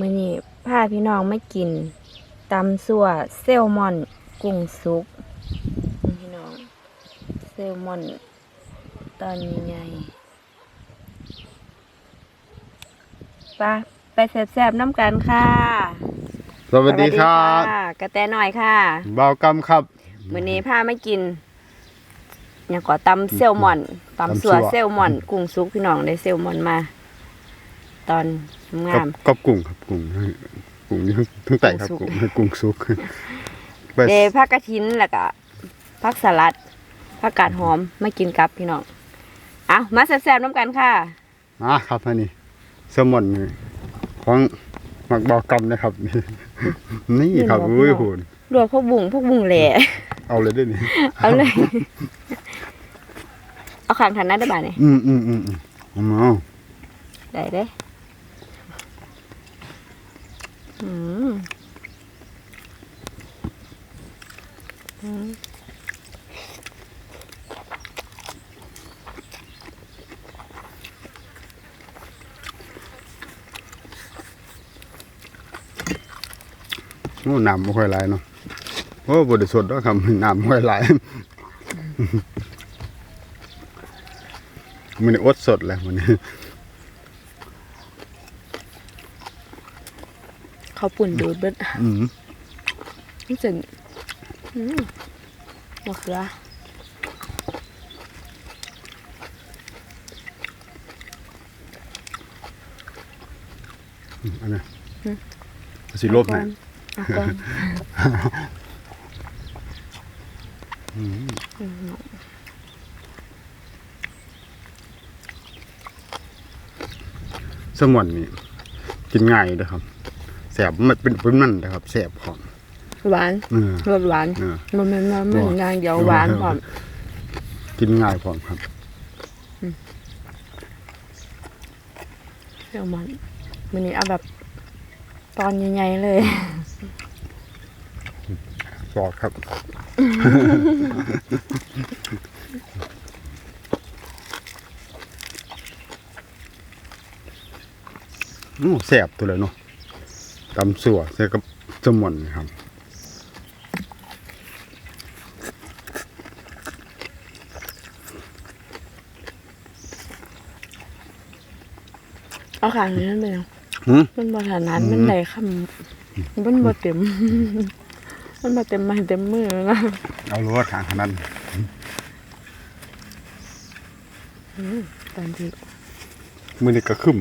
มื้อนี้พาพี่น้องมากินตำซั่วเซลมอนกุ้งสุกนี่พี่น้องเซลมอนตอนใหญ่ๆไปไปแซ่บๆน้ำกันค่ะสวัสดีครับสวัสดีค่ะกระแตหน่อยค่ะเบากำครับมื้อนี้พามากินอย่างก่อตำเซลมอนตำสัวตำซั่วเซลมอนกุ้งสุกพี่น้องได้เซลมอนมา ตอนงากับมกับกุ้งครับกุ้งกุ้งนี่ทั้งแต่ครับกุ้กุ้งงสุกกุ้งสุกไปเดผักกระถินแล้วก็ผักสลัดผักกาดหอมมากินกับพี่น้องเอามาแซ่บๆน้ำกันค่ะอะครับอันนี้แซลมอนนี่ของหมักเบากำนะครับ นี่นี่ครับเห็นบ่อุ้ยพี่น้องโหนลวกพวกบุ้งพวกบุ้งแหล่เอาเลยด้วยนี่เอาเลย เอาข้างทันนะได้บ่าเนี่ยอืมอืมอืมอืมเอาได้เด้อืมอืม โอ้น้ำไม่ค่อยไหลเนาะโอ้บไดสดแล้วครับน้ำไม่ค่อยไหลมันนี่อดสดแล้วมันนี่เขาวปุ่นดูดเบิดอืมนี่จะอื มมะเขืออันนี้สิลบให้เอาก่อนสมอนนี่กินง่ายนะครับแสบมันเป็นเป็นมันนะครับแสบของ หวานเออรสหวานเออ มันมันมันมันอย่างเดียวหวานพร้อม กินง่ายพร้อมครับเซลมอนมันนี้เอาแบบตอนใหญ่ๆเลย สอดครับ โอ้แสบตัวเลยเนาะตำสัวใส่กับสมอนครับ เอาขางนี้นั่นไปยังหืม มันบ่ถนัดมันไหลคำมันบ่เต็ม มันบ่เต็มไม้เต็มมือนะเอารั้วทางขนาดนั้นตอนที่มือนี่ก็ขึ้น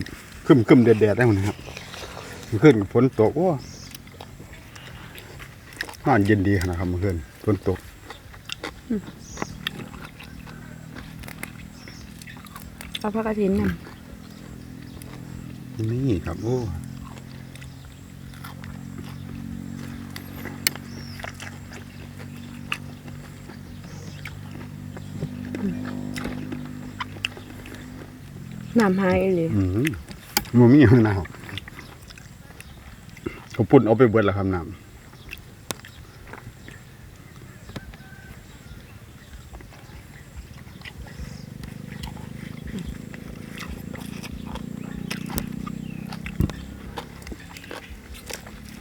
ขึ้นขึ้นแดดๆได้หมดนะครับมันขึ้นฝนตกโอ้ห้านเย็นดีขนาดครับมันขึ้นฝนตกเอาผักกระถินน่ะ นี่ครับโอ้น้ำหายเลยอืมมันมีอย่างนะครับเขาปุ่นเอาไปเบิดแล้วครับน้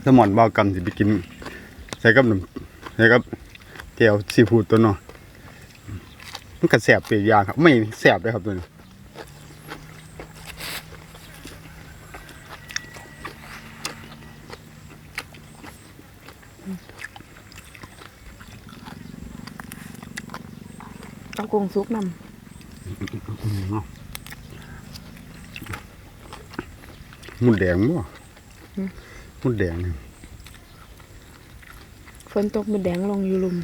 สมอนเบากำสิไปกิน ใส่กับน้ำใส่กับแก้วซีฟู้ดตัวเนาะมันก็แสบเปียกอยางครับ ไม่แสบเลยครับตัวนี้เอากุ้งซุกนมุดแดงบ่ มุดแดงนี่ำฝนตกมันแดงลงอยู่ลุม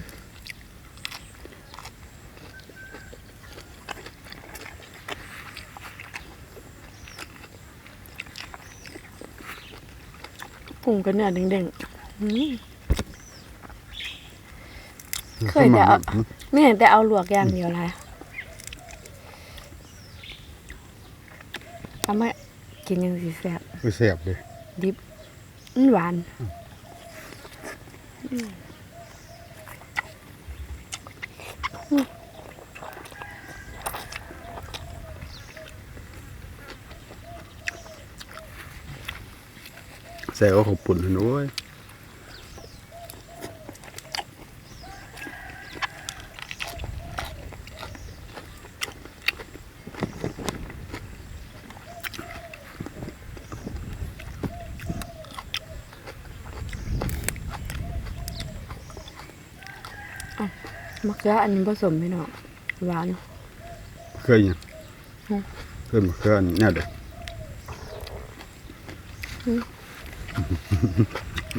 กุ้งก็เนื้อแดงๆอืมเคยแต่เอาไม่เห็นแต่เอาลวกอย่างเดียวเลยทำไมกินยังสีแสบไม่แสบเลยดิบ อื้อหวานใส่เอาข้าวปุ่นหั่นโอ้ย มะ เขืออันนี้ผสมพี่น้องหวานเคยยังอืมเคยมาเคยอันเนี่ยเด้อ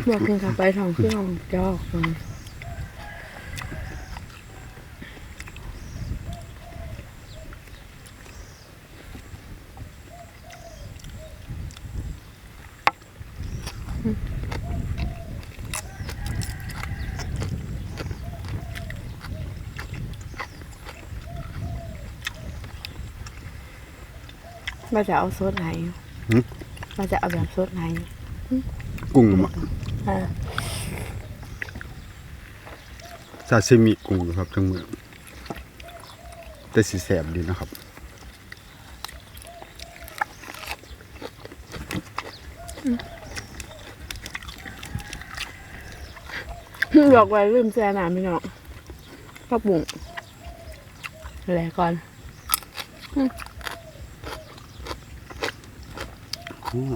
บอกกินกับไปทองเครื่องจอกมั นว่าจะเอาซดไหนหึว่าจะเอาแบบซดไหนกุ้งมาอ่าซาซิมิกุ้งครับทั้งเมืองแต่สีแสบดีนะครับ บอกไว้ลืมแช่น้ำพี่น้องผักบุ้งแหละก่อน โอ้ นี่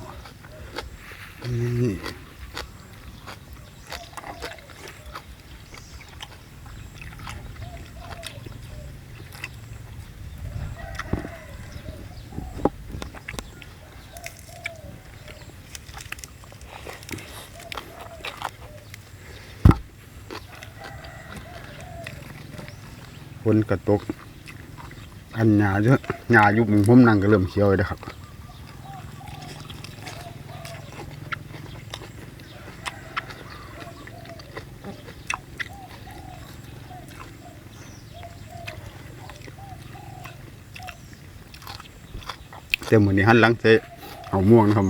ฝนกระตก อันหญ้าเยอะหญ้ายุบผมนั่งก็เริ่มเขียวเลยนะครับ เต็มมือนี้หันหลังเจะเอาม่วงนะครับ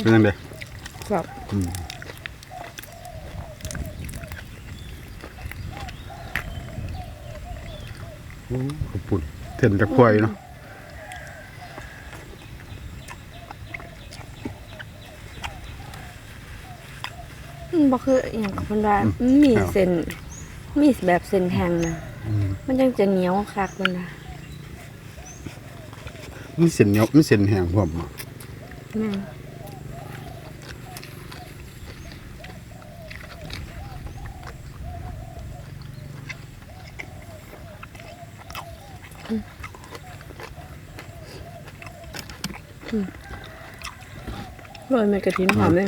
เป็นยังไงครับโอ้ขอบคุณเต็มจะควายเนาะอืมบ่คืออหย่างกับคนว่ามีเส้นมีแบบเส้นแทงนะอื มมันยังจะเหนียวคักมันนะมีเส้นเหนียวมีเส้นแห้งพร้อมอะแม่นอืมอืมโรยเม็ดกระถินหอมเลย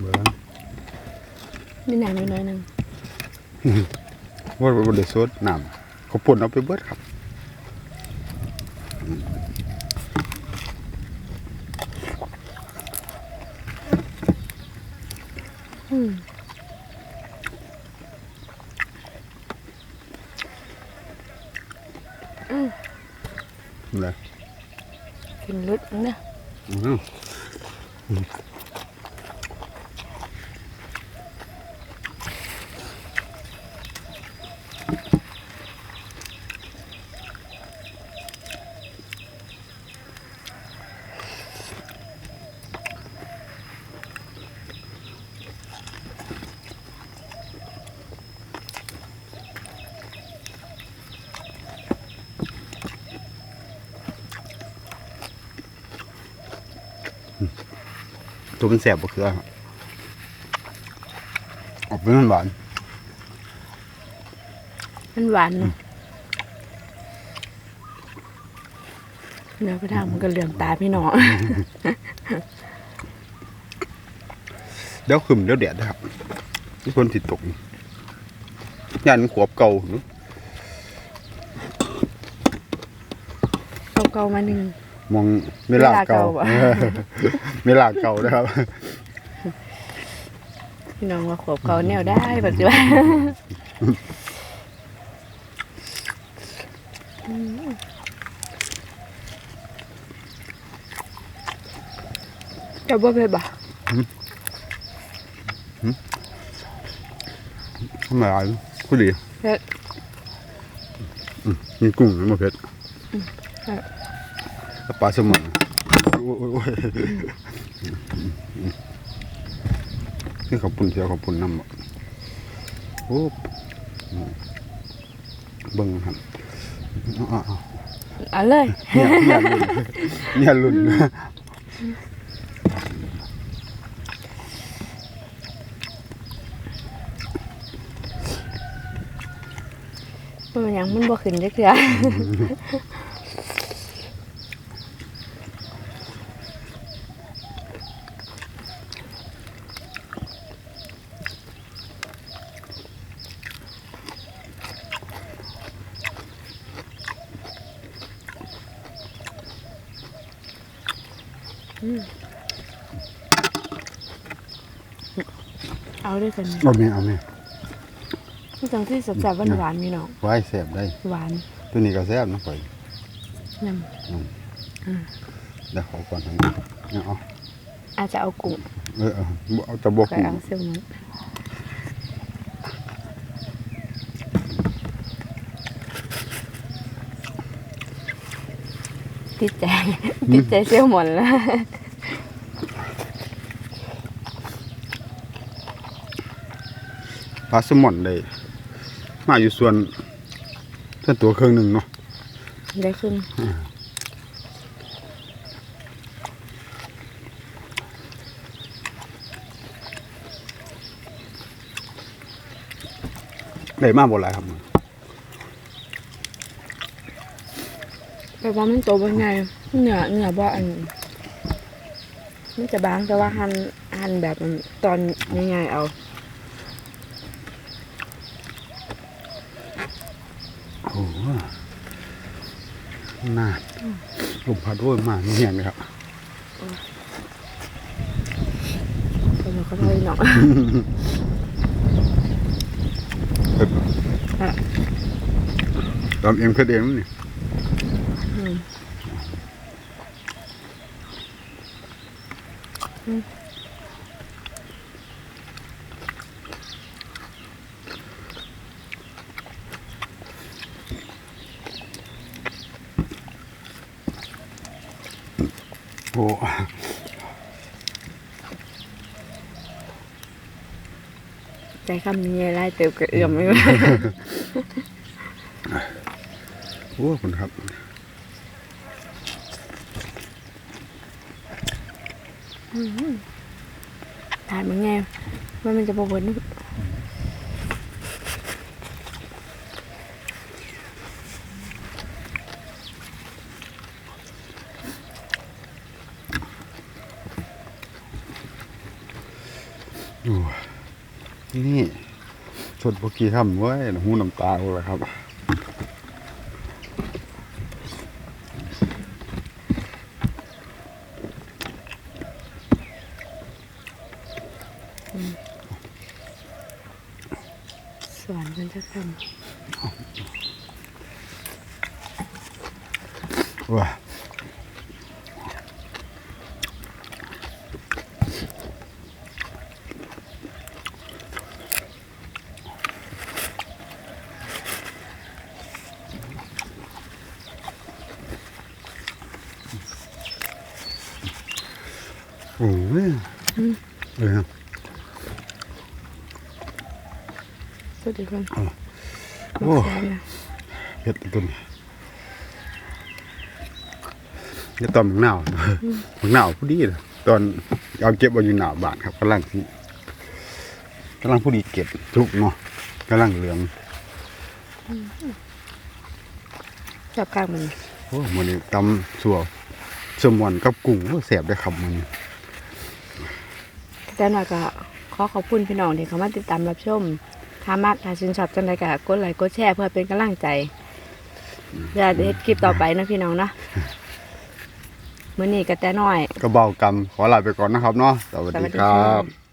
เบิ่ง นี่หนังน้อยๆหนึงว่าบริสุทธิ์น้ำเขาวปุ่นเอาไปเบิดครับอืม เลย กินลึกนะ อืม ตัวมันแสบบ่คือครับออกเป็นมันหวาน มันหวานเนอะเนื้อกระทางมันก็เหลืองตาพี่น้องเดี๋ยวขึ้นเดี๋ยวแดดนะครับที่คนติดตกยันขวบเก่าหนูเก่าๆมาหนึ่ง มองเวลาเก่าเวลาเก่าอะเออเวลาเก่านะครับ พี่น้องว่าขวบเก่าแนวได้ปัจจุบันจะบ่เผ็ดบ่ทำไมอะผู้ดีเผ็ดอืมมีกุ้งนะมาเผ็ดครับแล้ว ปลาสมองโอ้ยโอ้ยโอ้ยนี่ขอบปุ่นเสียวขอบปุ่นน้ำบ่โอ้เบิ่งครับเอาเลยเนี่ยเนี่ยรุ่นเนี่ยรุ่นมันนหยังมันบ่ขึ้นจักเทื่อ เอาด้วยกันเอาแม่เอาแม่มันจังที่แซ่บๆหวานๆมีน้องไว้แซ่บได้ หวานตัวนี้ก็แซ่บนะข่อยนเดี๋ยวขอก่อนทางนี้เนี่ยเอาำอาจจะเอากุ้งเออเออบ่เอาแตะบกไปเอาเซลนั้นติดใจติดใจเซลหมอนแล้ว ปลาสมอนได้มาอยู่ส่วนส่วนตัวเครื่องหนึ่งเนาะได้ครึ่งได้มาบ่หลายครับแต่ว่ามันโตเป็นไงเนื้อเนื้อบ่อันมันจะบางแต่ว่าหั่นหั่นแบบมันตอนง่ายๆเอา โอ้โหน่าลมพัดด้วยมากเงียบเลยครับก็เราก็ได้เนาะเผ็ดอะตอนเอ็มเผ็ดเองนี่อืมอืม โอ้ใจคำนี้ไล่เติบกระเอื่อมไม่ไหวโหคุณครับทานมันไงมันมันจะบวบน โอ้นี่ส ดพวกกี้ทำไว้ยหูน้ำตาเลยครับสวนมันจะทว้า โอ้ยเออำสุดดีคนโอ้แซ่บนะเผ็ดตัวนี้นี่ตอนหมึงหนาวหมึงหนาวพอดีเลยตอนเอาเก็บเอาอยู่หนาวบาทครับกำลังที่กำลังพอดีเก็บทุกเนาะกำลังเหลือง แซ่บข้างมันโอ้มันนี่ตำสัวสมวนกับกุ้งโอ้แสบได้ครับมันแต่หน่อยก็ขอขอบคุณพี่น้องที่เข้ามาติดตามรับชมถ้ามากถ้าชื่นชอบจังใดก็กดไลค์กดแชร์เพื่อเป็นกำลังใจเพื่อจะเฮ็ดคลิปต่อไปนะพี่น้องเนาะมื้อนี้ก็แต่น้อยก็เบากรรมขอลาไปก่อนนะครับเนาะสวัสสวัดีสดีครัค่ะบ